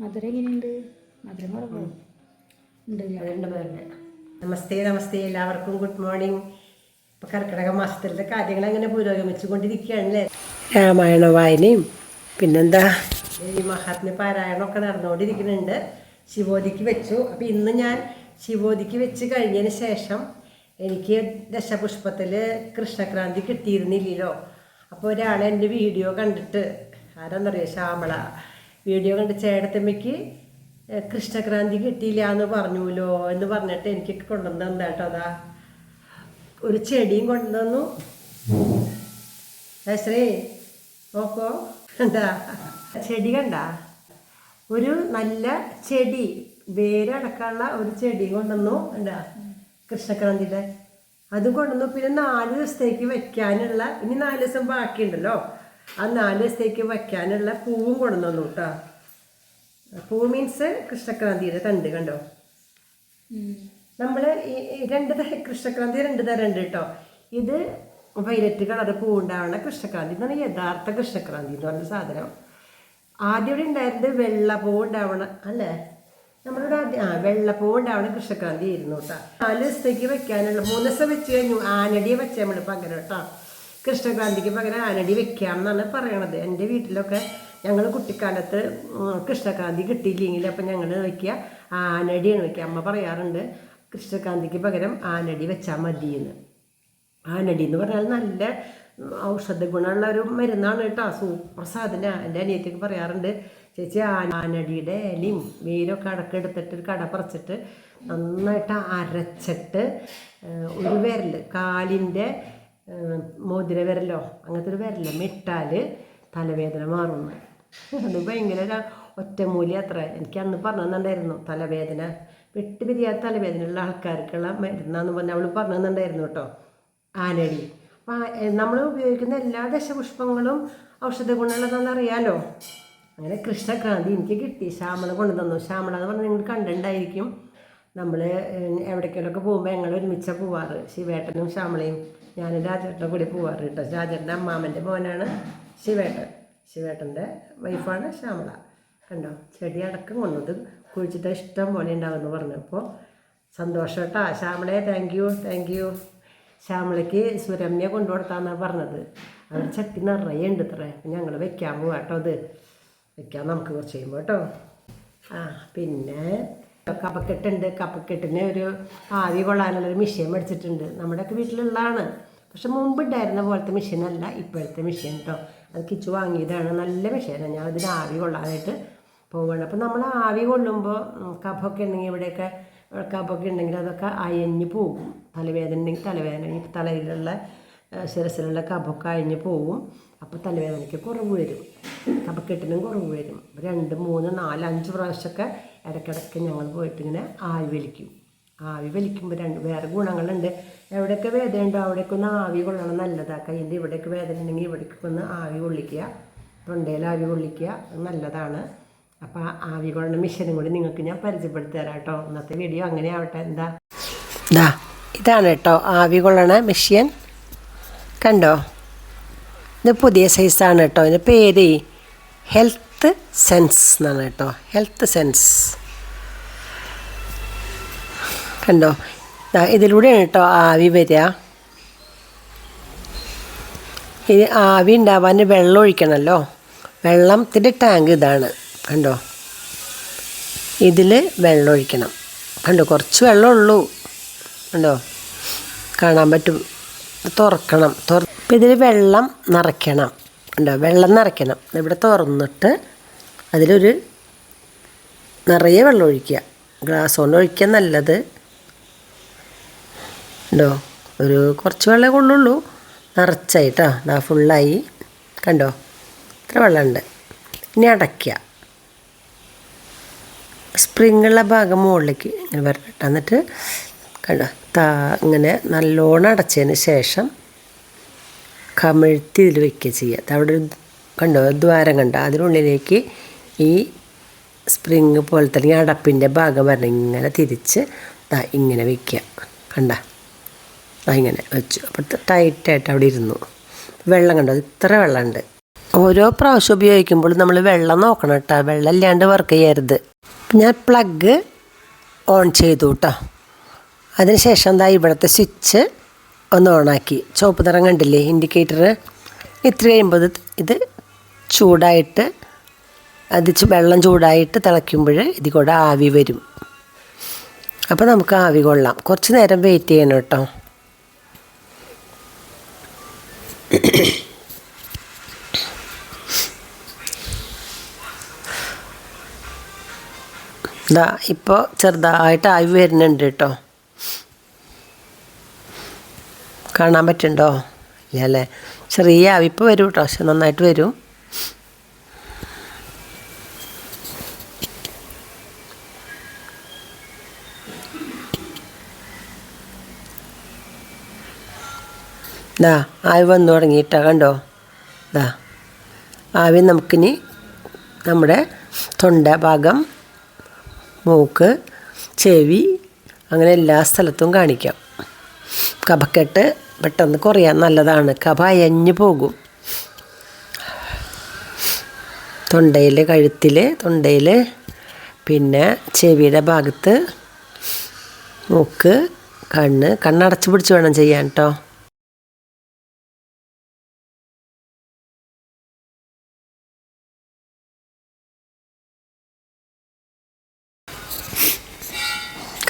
മധുരം എങ്ങനെയുണ്ട്? മധുരം ഉണ്ട് പേരുടെ നമസ്തേ നമസ്തേ. എല്ലാവർക്കും ഗുഡ് മോർണിംഗ് ഇപ്പൊ കർക്കിടക മാസത്തിലത്തെ കാര്യങ്ങൾ അങ്ങനെ പുരോഗമിച്ചു കൊണ്ടിരിക്കുകയാണല്ലേ രാമായണ വായനയും പിന്നെന്താ? ഈ മഹാത്മ്യ പാരായണമൊക്കെ നടന്നുകൊണ്ടിരിക്കുന്നുണ്ട്. ശിവോദിക്ക് വെച്ചു. അപ്പോൾ ഇന്ന് ഞാൻ ശിവോദിക്ക് വെച്ച് കഴിഞ്ഞതിന് ശേഷം എനിക്ക് ദശപുഷ്പത്തിൽ കൃഷ്ണക്രാന്തി കിട്ടിയിരുന്നില്ലല്ലോ. അപ്പോൾ ഒരാൾ എന്റെ വീഡിയോ കണ്ടിട്ട് ആരാന്നറിയോ? ശ്യാമള. വീഡിയോ കണ്ട് ചേട്ടത്തമ്മയ്ക്ക് കൃഷ്ണക്രാന്തി കിട്ടിയില്ല എന്ന് പറഞ്ഞുല്ലോ എന്ന് പറഞ്ഞിട്ട് എനിക്ക് കൊണ്ടുവന്നു കേട്ടോ അതാ. ഒരു ചെടിയും കൊണ്ടുവന്നു ശ്രീ നോക്കോ. എന്താ? ചെടി കണ്ട? ഒരു നല്ല ചെടി വേരടക്കാനുള്ള ഒരു ചെടി കൊണ്ടുവന്നു. എന്താ? കൃഷ്ണക്രാന്തിയുടെ. അത് കൊണ്ടുവന്നു. പിന്നെ നാല് ദിവസത്തേക്ക് വെക്കാനുള്ള ഇനി നാല് ദിവസം ബാക്കിയുണ്ടല്ലോ. ആ നാല് ദിവസത്തേക്ക് വയ്ക്കാനുള്ള പൂവും കൊണ്ടുവന്നു കേട്ടോ പൂ മീൻസ് കൃഷ്ണക്രാന്തിയുടെ തണ്ട് കണ്ടോ. നമ്മൾ രണ്ട് തരം കൃഷ്ണക്രാന്തി രണ്ട് തരം ഉണ്ട് കേട്ടോ ഇത് വൈലറ്റ് കളർ പൂ ഉണ്ടാവുന്ന കൃഷ്ണക്രാന്തി. എന്നാണ് യഥാർത്ഥ കൃഷ്ണക്രാന്തി എന്ന് പറഞ്ഞ സാധനം. ആദ്യം ഇവിടെ ഉണ്ടായിരുന്നത് വെള്ളപ്പൂ ഉണ്ടാവണം അല്ലേ? നമ്മളിവിടെ ആ വെള്ളപ്പൂ ഉണ്ടാവണ കൃഷ്ണക്രാന്തി ആയിരുന്നു കേട്ടോ നാല് ദിവസത്തേക്ക് വെക്കാനുള്ള മൂന്ന് ദിവസം വെച്ച് കഴിഞ്ഞു. ആനടിയെ വെച്ചാൽ നമ്മൾ പകരം കേട്ടോ കൃഷ്ണക്രാന്തിക്ക് പകരം ആനടി വെക്കാം എന്നാണ് പറയണത്. എന്റെ വീട്ടിലൊക്കെ ഞങ്ങൾ കുട്ടിക്കാലത്ത് കൃഷ്ണകാന്തി കിട്ടിയില്ലെങ്കിൽ അപ്പം ഞങ്ങൾ വയ്ക്കുക ആനടിയാണ് വയ്ക്കുക. അമ്മ പറയാറുണ്ട് കൃഷ്ണകാന്തിക്ക് പകരം ആനടി വെച്ചാൽ മതിയെന്ന്. ആനടി എന്ന് പറഞ്ഞാൽ നല്ല ഔഷധ ഗുണമുള്ള ഒരു മരുന്നാണ് കേട്ടോ സൂപ്പർ സാധന. എന്റെ അനിയത്തിക്ക് പറയാറുണ്ട് ചേച്ചി ആനടിയുടെ ഇലയും വേരൊക്കെ അടക്കെടുത്തിട്ട് ഒരു കട പറിച്ചിട്ട് നന്നായിട്ട് അരച്ചിട്ട് ഒരു വിരൽ കാലിന്റെ മോതിര വിരലോ അങ്ങനത്തെ ഒരു വിരല മിട്ടാൽ തലവേദന മാറുന്നു അത് ഭയങ്കര ഒറ്റമൂലി അത്ര. എനിക്ക് അന്ന് പറഞ്ഞിട്ടുണ്ടായിരുന്നു തലവേദന. വെട്ടി പിരിയാത്ത തലവേദനയുള്ള ആൾക്കാർക്കുള്ള മരുന്നാന്ന് പറഞ്ഞ് അവൾ പറഞ്ഞു തന്നിട്ടുണ്ടായിരുന്നു കേട്ടോ ആനടി. അപ്പം നമ്മൾ ഉപയോഗിക്കുന്ന എല്ലാ ദശപുഷ്പങ്ങളും ഔഷധ ഗുണമുള്ളതാണെന്ന് അറിയാലോ? അങ്ങനെ കൃഷ്ണക്രാന്തി എനിക്ക് കിട്ടി ശ്യാമള കൊണ്ടു തന്നു. ശ്യാമള എന്ന് പറഞ്ഞാൽ നിങ്ങൾ കണ്ടുണ്ടായിരിക്കും നമ്മൾ എവിടേക്കെങ്കിലൊക്കെ പോകുമ്പോൾ ഞങ്ങൾ ഒരുമിച്ചാണ് പോവാറ് ശിവേട്ടനും ശ്യാമളയും. ഞാനും രാജേട്ടന്റെ കൂടി പോവാറ് കേട്ടോ. രാജേട്ടന്റെ അമ്മാമന്റെ മോനാണ് ശിവേട്ടൻ. ശിവേട്ടന്റെ വൈഫാണ് ശ്യാമള. കണ്ടോ? ചെടി അടക്കം കൊണ്ടത് കുഴിച്ചിട്ട് ഇഷ്ടം പോലെ ഉണ്ടാവുമെന്ന് പറഞ്ഞപ്പോൾ സന്തോഷം കേട്ടോ ശ്യാമളയെ താങ്ക് യു താങ്ക് യു ശ്യാമളയ്ക്ക് സുരമ്യ കൊണ്ടുകൊടുത്താന്നാണ് പറഞ്ഞത്. അവർ ചട്ടി നിറയെ ഉണ്ട് ഇത്ര. ഞങ്ങൾ വെക്കാൻ പോവാട്ടോ അത്. വെക്കാൻ നമുക്ക് കുറച്ച് കഴിയുമ്പോൾ കേട്ടോ. ആ പിന്നെ കപ്പക്കെട്ടുണ്ട് കപ്പക്കെട്ടിന് ഒരു ആവി കൊള്ളാനുള്ളൊരു മെഷീൻ മേടിച്ചിട്ടുണ്ട്. നമ്മുടെയൊക്കെ വീട്ടിലുള്ളതാണ്. പക്ഷെ മുമ്പ് ഉണ്ടായിരുന്ന പോലത്തെ മെഷീനല്ല ഇപ്പോഴത്തെ മെഷീൻ കേട്ടോ അത് കിച്ചു വാങ്ങിയതാണ്. നല്ല മെഷീനാണ് ഞാൻ അതിന് ആവി കൊള്ളാനായിട്ട് പോവുകയാണ് അപ്പോൾ നമ്മൾ ആവി കൊള്ളുമ്പോൾ കപ്പൊക്കെ ഉണ്ടെങ്കിൽ ഇവിടെയൊക്കെ കപ്പൊക്കെ ഉണ്ടെങ്കിൽ അതൊക്കെ അയഞ്ഞ് പോകും. തലവേദന ഉണ്ടെങ്കിൽ തലവേദന തലയിലുള്ള ശിരസിലുള്ള കഫമൊക്കെ അയഞ്ഞ് പോകും. അപ്പോൾ തലവേദനയ്ക്ക് കുറവ് വരും. കഫക്കെട്ടിനും കുറവ് വരും. രണ്ട് മൂന്ന് നാല് അഞ്ച് പ്രാവശ്യമൊക്കെ ഇടയ്ക്കിടയ്ക്ക് ഞങ്ങൾ പോയിട്ട് ഇങ്ങനെ ആവി വലിക്കും. ആവി വലിക്കുമ്പോൾ രണ്ട് വേറെ ഗുണങ്ങളുണ്ട്. എവിടെയൊക്കെ വേദന ഉണ്ടോ അവിടേക്ക് ഒന്ന് ആവി കൊള്ളണം നല്ലതാണ് കയ്യിന്റെ ഇവിടേക്ക് വേദന ഉണ്ടെങ്കിൽ ഇവിടേക്ക് ഒന്ന് ആവി കൊള്ളിക്കുക. തൊണ്ടയിൽ ആവി കൊള്ളിക്കുക. നല്ലതാണ്. അപ്പോൾ ആവി കൊള്ളണ മിഷനും കൂടി നിങ്ങൾക്ക് ഞാൻ പരിചയപ്പെടുത്തി തരാം കേട്ടോ. ഇന്നത്തെ വീഡിയോ അങ്ങനെ ആവട്ടെ. എന്താ? ഇതാ ഇതാണ് കേട്ടോ ആവി കൊള്ളണ മെഷീൻ. കണ്ടോ? ഇത് പുതിയ സൈസാണ് കേട്ടോ. ഇതിന്റെ പേര് ഹെൽത്ത് സെൻസ് എന്നാണ് കേട്ടോ. Health sense. കണ്ടോ? ഇതിലൂടെയാണ് കേട്ടോ ആവി വരിക. ഇനി ആവി ഉണ്ടാവാൻ വെള്ളം ഒഴിക്കണമല്ലോ വെള്ളത്തിന്റെ ടാങ്ക് ഇതാണ്. കണ്ടോ? ഇതിൽ വെള്ളം ഒഴിക്കണം. കണ്ടോ? കുറച്ച് വെള്ളം ഉള്ളൂ. കണ്ടോ? കാണാൻ പറ്റും. തുറക്കണം. തുറ ഇതിൽ വെള്ളം നിറയ്ക്കണം. ഉണ്ടോ വെള്ളം നിറയ്ക്കണം. ഇവിടെ തുറന്നിട്ട് അതിലൊരു നിറയെ വെള്ളം ഒഴിക്കുക. ഗ്ലാസ് കൊണ്ട് ഒഴിക്കുക നല്ലത്. ഉണ്ടോ ഒരു കുറച്ച് വെള്ളമേ കൊള്ളുള്ളൂ. നിറച്ചായിട്ടോ. ഡാ ഫുള്ളായി. കണ്ടോ? ഇത്ര വെള്ളമുണ്ട്. ഇനി അടയ്ക്കുക. സ്പ്രിങ്ങുള്ള ഭാഗം മുകളിലേക്ക് ഇങ്ങനെ വരട്ടെ. എന്നിട്ട് കണ്ടോ? താ ഇങ്ങനെ നല്ലോണം അടച്ചതിന് ശേഷം കമിഴ്ത്തി ഇതിൽ വയ്ക്കുക ചെയ്യുക. അവിടെ ഒരു കണ്ടോ? ദ്വാരം കണ്ടോ? അതിനുള്ളിലേക്ക് ഈ സ്പ്രിങ് പോലെ തന്നെ ഈ അടപ്പിന്റെ ഭാഗം വരണം. ഇങ്ങനെ തിരിച്ച് ദാ ഇങ്ങനെ വയ്ക്കുക കണ്ട? ദാ ഇങ്ങനെ വെച്ചു. അപ്പോൾ ടൈറ്റായിട്ട് അവിടെ ഇരുന്നു. വെള്ളം കണ്ടോ? ഇത്ര വെള്ളമുണ്ട്. ഓരോ പ്രാവശ്യം ഉപയോഗിക്കുമ്പോഴും നമ്മൾ വെള്ളം നോക്കണം കേട്ടോ. വെള്ളം ഇല്ലാണ്ട് വർക്ക് ചെയ്യരുത്. ഞാൻ പ്ലഗ് ഓൺ ചെയ്തു കേട്ടോ. അതിനുശേഷം എന്താ ഇവിടുത്തെ സ്വിച്ച് ഒന്ന് ഓണാക്കി ചുവപ്പ് നിറം കണ്ടില്ലേ? ഇൻഡിക്കേറ്റർ ഇത്ര കഴിയുമ്പോൾ ഇത് ഇത് ചൂടായിട്ട് അത് വെള്ളം ചൂടായിട്ട് തിളയ്ക്കുമ്പോൾ ഇതിൽ കൂടെ ആവി വരും. അപ്പോൾ നമുക്ക് ആവി കൊള്ളാം. കുറച്ച് നേരം വെയിറ്റ് ചെയ്യണം കേട്ടോ. ഇതാ ഇപ്പോൾ ചെറുതായിട്ട് ആവി വരുന്നുണ്ട് കേട്ടോ. കാണാൻ പറ്റുന്നുണ്ടോ? ഇല്ല അല്ലേ? ചെറിയ ആവി ഇപ്പോൾ വരും കേട്ടോ. പക്ഷെ നന്നായിട്ട് വരും. ദാ ആവി വന്നു തുടങ്ങിയിട്ടാ കണ്ടോ? ദാ ആവി നമുക്കിനി നമ്മുടെ തൊണ്ട ഭാഗം മൂക്ക് ചെവി അങ്ങനെ എല്ലാ സ്ഥലത്തും കാണിക്കാം. കഫക്കെട്ട് പെട്ടെന്ന് കുറയാൻ നല്ലതാണ്. കഫ അയഞ്ഞു പോകും. തൊണ്ടയിൽ കഴുത്തിൽ തൊണ്ടയിൽ പിന്നെ ചെവിയുടെ ഭാഗത്ത് മൂക്ക് കണ്ണ് കണ്ണടച്ച് പിടിച്ച് വേണം ചെയ്യാൻ കേട്ടോ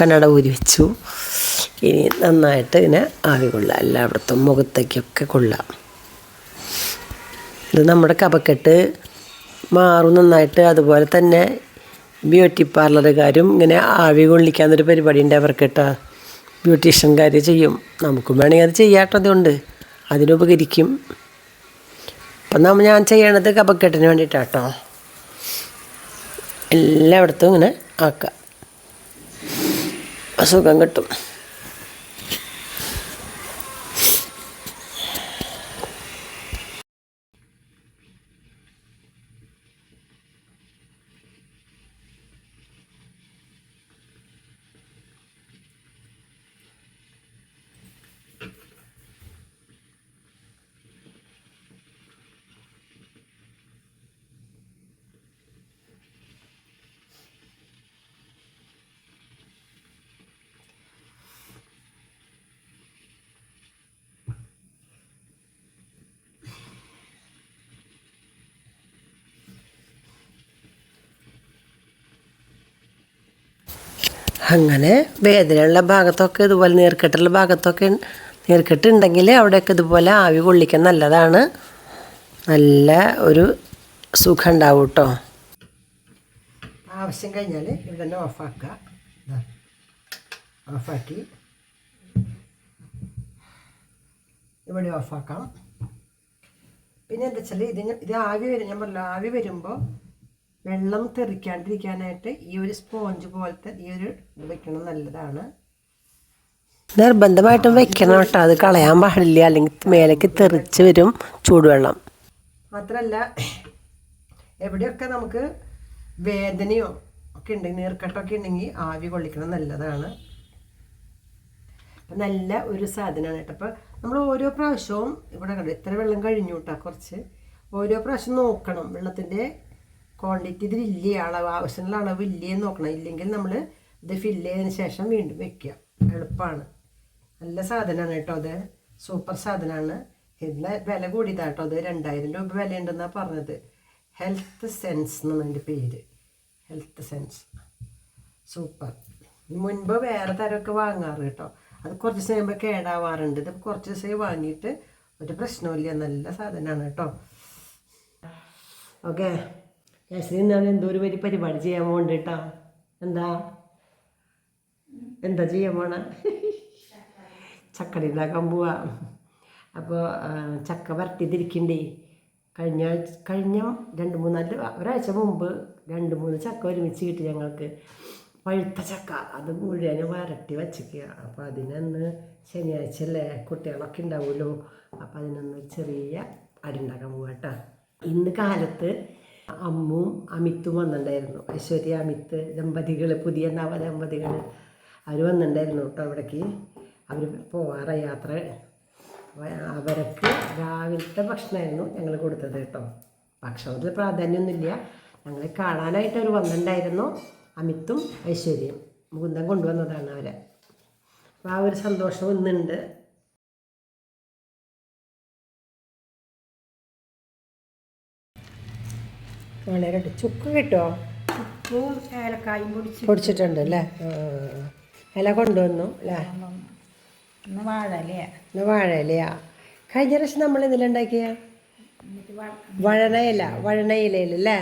കണ്ണട ഊരി വെച്ചു. ഇനി നന്നായിട്ട് ഇതിനെ ആവി കൊള്ളാം. എല്ലായിടത്തും മുഖത്തേക്കൊക്കെ കൊള്ളാം. ഇത് നമ്മുടെ കപക്കെട്ട് മാറും നന്നായിട്ട്. അതുപോലെ തന്നെ ബ്യൂട്ടി പാർലറുകാരും ഇങ്ങനെ ആവി കൊള്ളിക്കാന്നൊരു പരിപാടി ഉണ്ട് അവർക്ക് കേട്ടോ ബ്യൂട്ടീഷ്യൻകാർ ചെയ്യും. നമുക്കും വേണമെങ്കിൽ അത് ചെയ്യാട്ടത് കൊണ്ട് അതിനുപകരിക്കും അപ്പം നമ്മൾ ഞാൻ ചെയ്യണത് കപക്കെട്ടിന് വേണ്ടിയിട്ടാട്ടോ. എല്ലായിടത്തും ഇങ്ങനെ ആക്കാം. സുഖം കിട്ടും. അങ്ങനെ വേദനയുള്ള ഭാഗത്തൊക്കെ ഇതുപോലെ നീർക്കെട്ടുള്ള ഭാഗത്തൊക്കെ നീർക്കെട്ടുണ്ടെങ്കിൽ അവിടെയൊക്കെ ഇതുപോലെ ആവി കൊള്ളിക്കാൻ നല്ലതാണ്. നല്ല ഒരു സുഖം ഉണ്ടാവും കേട്ടോ ആവശ്യം കഴിഞ്ഞാൽ ഇവിടെ തന്നെ ഓഫാക്കുക ഓഫാക്കി ഇവിടെ ഓഫാക്കാം പിന്നെ എന്താ വെച്ചാൽ ഇത് ഇത് ആവി വരും. ഞാൻ പറഞ്ഞല്ലോ ആവി വരുമ്പോൾ വെള്ളം തെറിക്കാണ്ടിരിക്കാനായിട്ട് ഈ ഒരു സ്പോഞ്ച് പോലത്തെ ഈ ഒരു ഇത് വെക്കണം നല്ലതാണ്. നിർബന്ധമായിട്ടും വെക്കണം കേട്ടോ. അത് കളയാൻ പാടില്ല. അല്ലെങ്കിൽ മേലേക്ക് തെറിച്ച് വരും ചൂടുവെള്ളം. മാത്രമല്ല എവിടെയൊക്കെ നമുക്ക് വേദനയോ ഒക്കെ ഉണ്ടെങ്കിൽ നീർക്കട്ടൊക്കെ ഉണ്ടെങ്കിൽ ആവി കൊള്ളിക്കണം നല്ലതാണ്. അപ്പം നല്ല ഒരു സാധനമാണ് കേട്ടോ. അപ്പോൾ നമ്മൾ ഓരോ പ്രാവശ്യവും ഇവിടെ കണ്ടു എത്ര വെള്ളം കഴിഞ്ഞു കേട്ടോ കുറച്ച്. ഓരോ പ്രാവശ്യം നോക്കണം. വെള്ളത്തിന്റെ ക്വാണ്ടിറ്റി ഇതിൽ ഇല്ലേ? അളവ് ആവശ്യമുള്ള അളവ് ഇല്ലേ എന്ന് നോക്കണം. ഇല്ലെങ്കിൽ നമ്മൾ ഇത് ഫില്ല് ചെയ്തതിന് ശേഷം വീണ്ടും വെക്കുക. എളുപ്പമാണ് നല്ല സാധനമാണ് കേട്ടോ അത്. സൂപ്പർ സാധനമാണ്. ഇന്ന് വില കൂടിയതാണ് കേട്ടോ അത്. രണ്ടായിരം രൂപ വില വിലയുണ്ടെന്നാണ് പറഞ്ഞത്. ഹെൽത്ത് സെൻസ് എന്നാണ് അതിന്റെ പേര്. ഹെൽത്ത് സെൻസ് സൂപ്പർ മുൻപ് വേറെ തരമൊക്കെ വാങ്ങാറ് കേട്ടോ. അത് കുറച്ച് ദിവസം കഴിയുമ്പോൾ കേടാവാറുണ്ട്. ഇത് കുറച്ച് ദിവസമായി വാങ്ങിയിട്ട് ഒരു പ്രശ്നമില്ല നല്ല സാധനമാണ് കേട്ടോ. ഓക്കെ ജയശ്രീ പറഞ്ഞാൽ എന്തോ ഒരു വലിയ പരിപാടി ചെയ്യാൻ കേട്ടോ എന്താ? എന്താ ചെയ്യാൻ പോണ? ചക്കടി ഉണ്ടാക്കാൻ പോവാ. അപ്പോൾ ചക്ക വരട്ടിത്തിരിക്കണ്ടേ കഴിഞ്ഞ കഴിഞ്ഞ രണ്ട് മൂന്നാൽ ഒരാഴ്ച മുമ്പ് രണ്ട് മൂന്ന് ചക്ക ഒരുമിച്ച് കിട്ടി ഞങ്ങൾക്ക്. പഴുത്ത ചക്ക. അത് മുഴുവൻ വരട്ടി വച്ചിക്കുക അപ്പോൾ അതിനന്ന് ശനിയാഴ്ച അല്ലേ കുട്ടികളൊക്കെ ഉണ്ടാവുമല്ലോ അപ്പോൾ അതിനൊന്ന് ചെറിയ അടി ഉണ്ടാക്കാൻ പോവാട്ടോ ഇന്ന് കാലത്ത് അമ്മും അമിത്തും വന്നിട്ടുണ്ടായിരുന്നു. ഐശ്വര്യ അമിത്ത് ദമ്പതികൾ പുതിയ നവ നവദമ്പതികൾ അവർ വന്നിട്ടുണ്ടായിരുന്നു കേട്ടോ അവിടേക്ക്. അവർ പോവാറ യാത്ര. അവർക്ക് രാവിലത്തെ ഭക്ഷണമായിരുന്നു ഞങ്ങൾ കൊടുത്തത് കേട്ടോ. ഭക്ഷണത്തിൽ പ്രാധാന്യമൊന്നുമില്ല ഞങ്ങളെ കാണാനായിട്ട് അവർ വന്നിട്ടുണ്ടായിരുന്നു. അമിത്തും ഐശ്വര്യയും മുകുന്ദം കൊണ്ടുവന്നതാണ് അവരെ. അപ്പോൾ ആ ഒരു സന്തോഷം ഇന്നുണ്ട്. വളരെ ചുക്ക് കിട്ടുമോ ഉപ്പും ഏലക്കായും പൊടിച്ച് പൊടിച്ചിട്ടുണ്ട് അല്ലേ? ഇല കൊണ്ടുവന്നു അല്ലേ? ഇന്ന് വാഴലേ ഇന്ന് വാഴയിലയാ. കഴിഞ്ഞ പ്രാവശ്യം നമ്മൾ ഇതിലുണ്ടാക്കിയ വഴണയില വഴണയിലയിൽ അല്ലേ?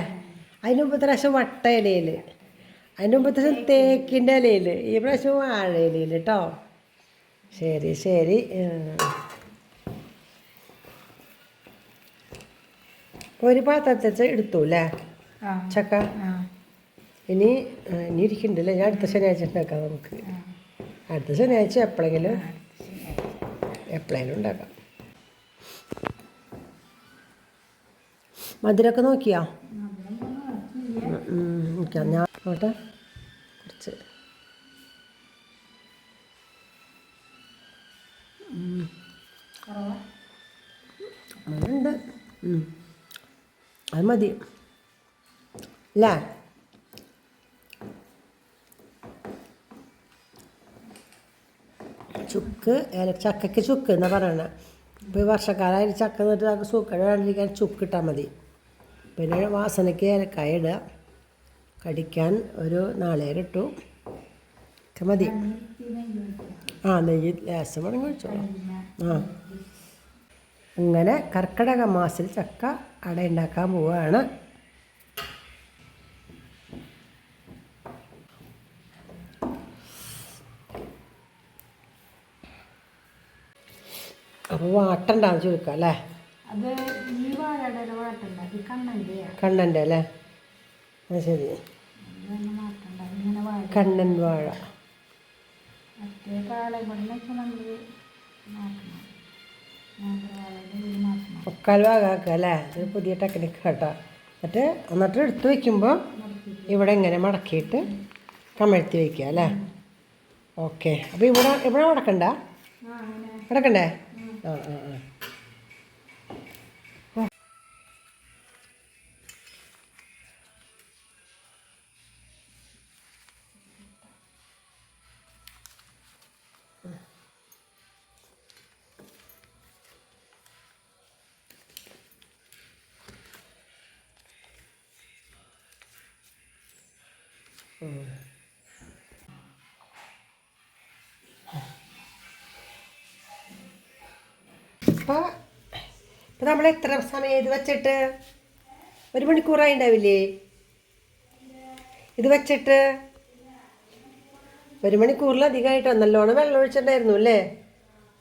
അതിന് മുമ്പത്തെ പ്രാവശ്യം വട്ട ഇലയിൽ അതിന് മുമ്പത്തെ പ്രാവശ്യം തേക്കിന്റെ ഇലയിൽ ഈ പ്രാവശ്യം വാഴ ഇലയിൽ കേട്ടോ ശരി. ശരി ഒരു പാത്രത്തിൽ എടുത്തു അല്ലേ ചക്ക? ഇനി ഇനി ഇരിക്കണ്ടല്ലേ? ഞാൻ അടുത്ത ശനിയാഴ്ച ഉണ്ടാക്കാം നമുക്ക്. അടുത്ത ശനിയാഴ്ച എപ്പോഴെങ്കിലും എപ്പോഴെങ്കിലും ഉണ്ടാക്കാം. മധുരമൊക്കെ നോക്കിയാ? നോക്കിയാ? ഞാൻ നോട്ടെ കുറച്ച്. ഉം. അത് മതി. അല്ലേ ചുക്ക് ഏല ചക്കയ്ക്ക് ചുക്ക് എന്നാ പറയണത് ഇപ്പോൾ ഈ വർഷക്കാലമായിട്ട് ചക്ക നിന്നിട്ട് നമുക്ക് സൂക്കടാണ്ടിരിക്കാൻ ചുക്ക് ഇട്ടാൽ മതി. പിന്നെ വാസനയ്ക്ക് ഏലക്കായ ഇടുക കടിക്കാൻ ഒരു നാളേരം ഇട്ടു. മതി. ആ നെയ്യ് ലേശം വേണമെങ്കിൽ വെച്ചോളൂ ആ. ഇങ്ങനെ കർക്കിടക മാസിൽ ചക്ക അട ഉണ്ടാക്കാൻ പോവുകയാണ് അപ്പോൾ വാട്ടണ്ടാന്ന് ചുരുക്കം അല്ലേ? കണ്ണന്റെ അല്ലേ? അത് ശരി. കണ്ണൻ വാഴ. മറ്റേ നമ്മൾ മാറ്റണം മുക്കാൽ ഭാഗമാക്കുക അല്ലേ ഇത് പുതിയ ടെക്നിക്ക് കേട്ടോ. എന്നിട്ട് എന്നിട്ട് എടുത്ത് വയ്ക്കുമ്പോൾ ഇവിടെ ഇങ്ങനെ മടക്കിയിട്ട് കമഴ്ത്തി വയ്ക്കുക അല്ലേ? ഓക്കെ. അപ്പോൾ ഇവിടെ ഇവിടെ മടക്കണ്ട? മടക്കണ്ടേ? ആ ആ ആ. ഇപ്പോൾ ഇപ്പോൾ നമ്മൾ എത്ര സമയം ഇത് വെച്ചിട്ട്? ഒരു മണിക്കൂറായി ഉണ്ടാവില്ലേ? ഇത് വെച്ചിട്ട് ഒരു മണിക്കൂറിലധികമായിട്ട് നല്ലോണം വെള്ളം ഒഴിച്ചിട്ടുണ്ടായിരുന്നു അല്ലേ?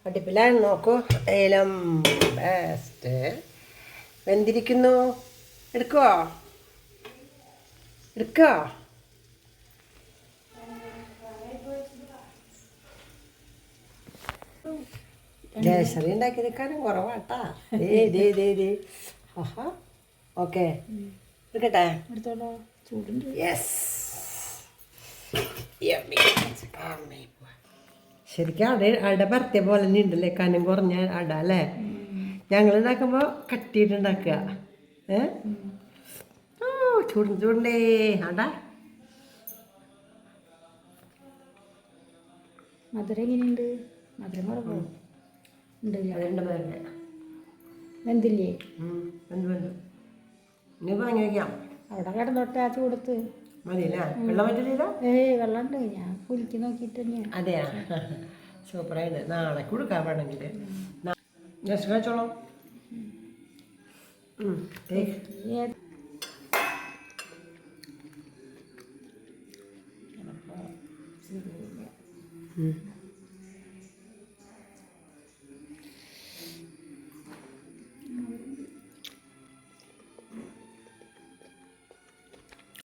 അടുപ്പിലാണ് നോക്കൂ. ഏലം ബെസ്റ്റ് വെന്തിരിക്കുന്നു. എടുക്കുവോ? എടുക്കോ കേസറി ഉണ്ടാക്കിയതിക്കാനും കുറവാട്ടാ. ദേ ദേ ദേ ദേ. ആഹാ. ഓക്കെ. എടുക്കട്ടെ? എടുത്തോളൂ. ചൂടുണ്ട്. യെസ് ശരിക്കും അട അട പരത്തിയ പോലെ തന്നെ ഉണ്ടല്ലേ? കനം കുറഞ്ഞ അട അല്ലേ? ഞങ്ങൾ ഉണ്ടാക്കുമ്പോൾ കട്ടിയിട്ടുണ്ടാക്കുക ഏ? ഓ ചൂടും ചൂടേ അട മധുര എങ്ങനെയുണ്ട്? മധുരം കുറവോ? അതുണ്ട് പേരുടെ വെന്തില്ലേ? എന്ത് വേണ്ട ഇനി വാങ്ങി വയ്ക്കാം അവിടെ കിടന്നോട്ടെ മതിയല്ലേ? വെള്ളം ഏയ് വെള്ളം ഉണ്ട് ഞാൻ കുലുക്കി നോക്കിയിട്ട് തന്നെയാണ് അതെയാ? സൂപ്പറായിട്ട്. നാളെ കൊടുക്കാൻ വേണമെങ്കിൽ. ജസ്റ്റ് കഴിച്ചോളാം. ഉം.